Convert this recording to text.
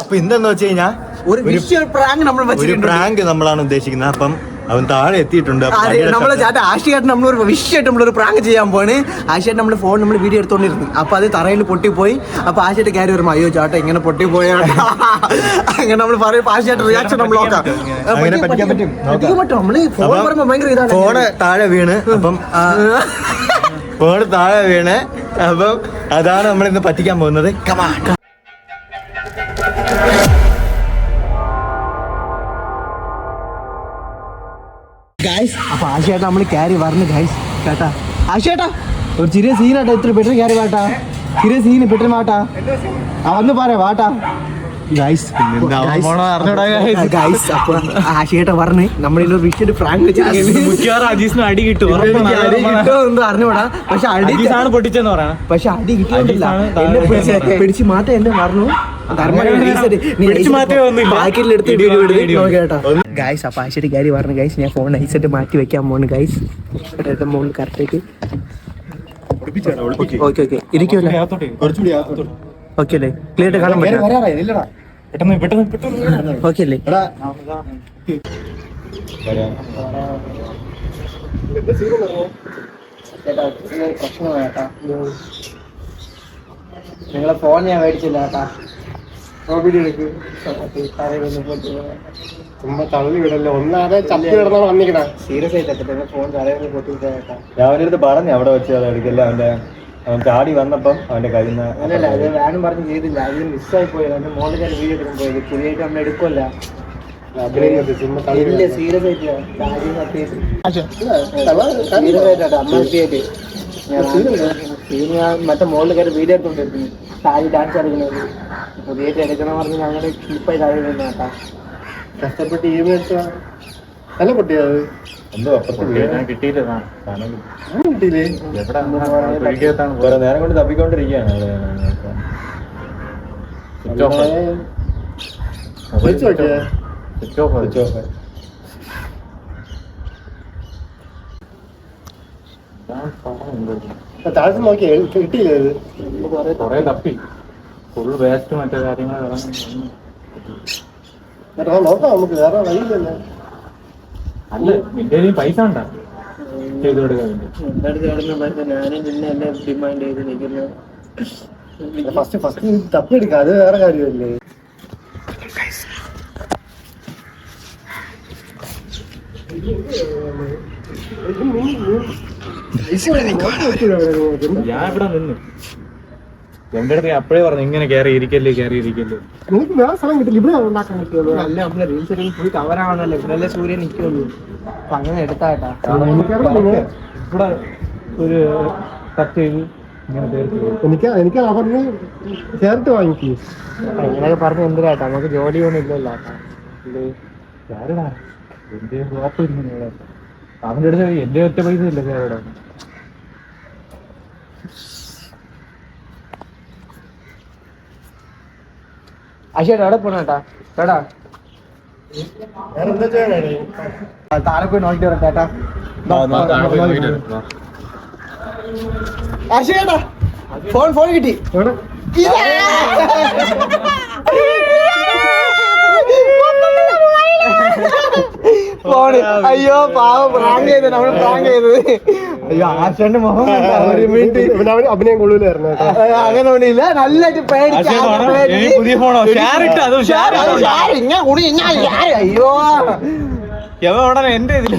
അപ്പൊ എന്തെന്ന് വെച്ച് കഴിഞ്ഞാൽ ഒരു വിഷ്വൽ പ്രാങ്ക് നമ്മൾ ഒരു പ്രാങ്ക് നമ്മളാണ് ഉദ്ദേശിക്കുന്നത്. അപ്പം അവൻ താഴെ എത്തിയിട്ടുണ്ട്. നമ്മൾ. ചാറ്റ ആഷിയായിട്ട് നമ്മളൊരു വിഷയമായിട്ട് നമ്മളൊരു പ്രാങ്ക് ചെയ്യാൻ പോണ് ആഷിയായിട്ട് നമ്മൾ ഫോൺ നമ്മൾ വീഡിയോ എടുത്തോണ്ടിരുന്നു. അപ്പൊ അത് തറയിൽ പൊട്ടിപ്പോയി. അപ്പൊ ആഷിയായിട്ട് കയറി വരുമ്പോ അയ്യോ ചാട്ട ഇങ്ങനെ പൊട്ടിപ്പോയാ അങ്ങനെ നമ്മൾ പറയും. ആഷിയായിട്ട് റിയാക്ഷൻ നമ്മൾ നോക്കാം. നമ്മൾ ഫോൺ പറയുമ്പോ ഭയങ്കര ഇതാണ്. ഫോണ് താഴെ വീണ്. അപ്പം ഫോണ് താഴെ വീണ്. അപ്പം അതാണ് നമ്മൾ ഇന്ന് പറ്റിക്കാൻ പോകുന്നത്. കമാ ഗൈസ് അപ്പൊ ആശയേട്ടാ നമ്മൾ ക്യാരി പറഞ്ഞു ഗൈസ് കേട്ടാ? ആശയേട്ടാ ഒരു ചെറിയ സീനാട്ടോ ഇത്ര പെട്ടെന്ന് ക്യാരി വാട്ടാ ചെറിയ സീന് പെട്ടെന്ന് വാട്ടാ ആ വന്ന് പറയാ വാട്ടാ ഗൈസ് ഗൈസ് അപ്പൊ ആശയേട്ട പറഞ്ഞ് നമ്മളിൽ ഒരു ഫ്രാങ്ക് പ്രാങ്ക് മിക്കവാറും അജീസിന് അടി കിട്ടും. കിട്ടുമെന്ന് അറിഞ്ഞൂടാ. പക്ഷെ അടി പൊട്ടിച്ചെന്ന് പറയാം പക്ഷെ അടി കിട്ടിയിട്ടില്ല എന്നെ പിടിച്ച് എന്നെ പറഞ്ഞു ഗായ്സ് ഗൈസ് അപ്പൊ ആശ്ശേരി കാര്യം പറഞ്ഞു. ഗൈസ് ഞാൻ ഫോൺ ഐസെറ്റ് മാറ്റി വെക്കാൻ പോണ്. ഗൈസ് മുകളിൽ കറക്റ്റായിട്ട് ഓക്കെ ഓക്കെ ഇരിക്കുമല്ലോ ഓക്കെ അല്ലേ? ക്ലിയർ കാണാൻ പറ്റും പെട്ടെന്ന് പെട്ടെന്ന് പെട്ടെന്ന് ഓക്കെ അല്ലേ? എടാ. ചേട്ടാ നിങ്ങളെ ഫോൺ ഞാൻ മേടിച്ചില്ല ചേട്ടാ ചുമ്മാ തള്ളി വിടല്ലോ? ഒന്നാതെ ചത്തി കിടന്നോ വന്നിക്കണ സീരിയസ് ആയിട്ട് ഫോൺ തലയിൽ പൊട്ടിച്ച ചേട്ടാ ഞാൻ അവന്റെ അടുത്ത് പറഞ്ഞു അവിടെ വെച്ച് അത് എടുക്കില്ല അവന്റെ അവൻ ചാടി വന്നപ്പം അവന്റെ കയ്യിൽ നിന്ന് അല്ലല്ല അത് ഞാനും പറഞ്ഞ് ചെയ്തില്ല. അത് മിസ്സായി പോയത് അവന്റെ മോളിൽ ഞാൻ വീഡിയോ എടുക്കാൻ പോയത് പുതിയായിട്ട് നമ്മൾ എടുക്കുമല്ല അഭിനയിക്കത്ത് ചുമ്മാ തള്ളി ഇല്ല സീരിയസ് ആയിട്ട്. രാജ്യം സീരിയസ് ആയിട്ടാ അമ്മ സത്യമായിട്ട് സീൻ ഞാൻ മറ്റേ മോളിൽ കയറി വീഡിയോ എടുത്തോണ്ടിരുന്നു താഴെ ഡാൻസ് അറിയുന്നത് പുതിയായിട്ട് എടുക്കണം പറഞ്ഞ് ഞങ്ങളുടെ ക്ലിപ്പായി താഴെ കേട്ടാ. കഷ്ടപ്പെട്ട് ഈ മേടിച്ച നല്ല പൊട്ടിയത് കുറെ നേരം കൊണ്ട് തപ്പിക്കൊണ്ടിരിക്കുകയാണ് താഴത്ത് നോക്കിയേ കിട്ടിയില്ലേ കൊറേ തപ്പി. ഫുൾ വേസ്റ്റ് മറ്റേ കാര്യങ്ങൾ നോക്കാം നമുക്ക്. വേറെ വഴിയില്ലല്ലോ. അല്ല നിന്റെ കയ്യിൽ പൈസ ഉണ്ടാ? ചെയ്തു കൊടുക്കാൻ വേണ്ടി. എന്റെ അടുത്ത് കിടന്ന പൈസ ഞാനും നിന്നെ എന്നെ ഡിമാൻഡ് ചെയ്ത് നിൽക്കുന്നു. ഫസ്റ്റ് ഫസ്റ്റ് തപ്പിയെടുക്കാം അത് വേറെ കാര്യമല്ലേ? ഞാൻ ഇവിടെ നിന്ന്. എന്റെ അടുത്ത് അപ്പഴേ പറഞ്ഞു ഇങ്ങനെ കയറി ഇരിക്കല്ലേ കയറി ഇരിക്കല്ലേ. എനിക്ക് വേറെ സ്ഥലം കിട്ടില്ല. ഇവിടെ ഉണ്ടാക്കാൻ പറ്റുള്ളൂ അല്ല നമ്മളെ റീൽസ് എടുക്കും ഫുൾ കവറാവണല്ലോ ഇവിടെയല്ലേ സൂര്യൻ നിൽക്കുള്ളൂ അപ്പൊ അങ്ങനെ എടുത്താട്ടാ. ഇവിടെ ഒരു കട്ട് ചെയ്ത് എനിക്ക് എനിക്ക് അവർക്ക് ചേർത്ത് വാങ്ങിക്കൂ. അങ്ങനെയൊക്കെ പറഞ്ഞ എന്തിനാട്ടാ? നമുക്ക് ജോലി ഒന്നും ഇല്ലല്ലോ? എന്റെ ഇരുന്നു അവന്റെ അടുത്ത് എന്റെ ഒറ്റ പൈസ ഇല്ല ചേട്ടാ അശേട്ടാ അവിടെ പോണേട്ടാ? കേടാ താഴെ പോയി നോക്കിട്ട് വരട്ടെ ഏട്ടാ. അശേട്ടാ ഫോൺ ഫോൺ കിട്ടി. ഫോണ്. അയ്യോ പാവം പ്രാങ്ക് ചെയ്തത് നമ്മൾ പ്രാങ്ക് ചെയ്തത്. അയ്യോ ആശാന്റെ മുഖം അഭിനയം കൊള്ളൂലായിരുന്നു അങ്ങനെ ഒന്നുമില്ല നല്ലായിട്ട് പേടിച്ച് പുതിയ ഫോണോ? ഷെയർ ഇട്ടോ? അതും ഷെയർ ഇട്ടോ? ഷെയർ ഇങ്ങനെ കൂടി ഇങ്ങനെ അയ്യോ. എന്റെ ഇതിലോ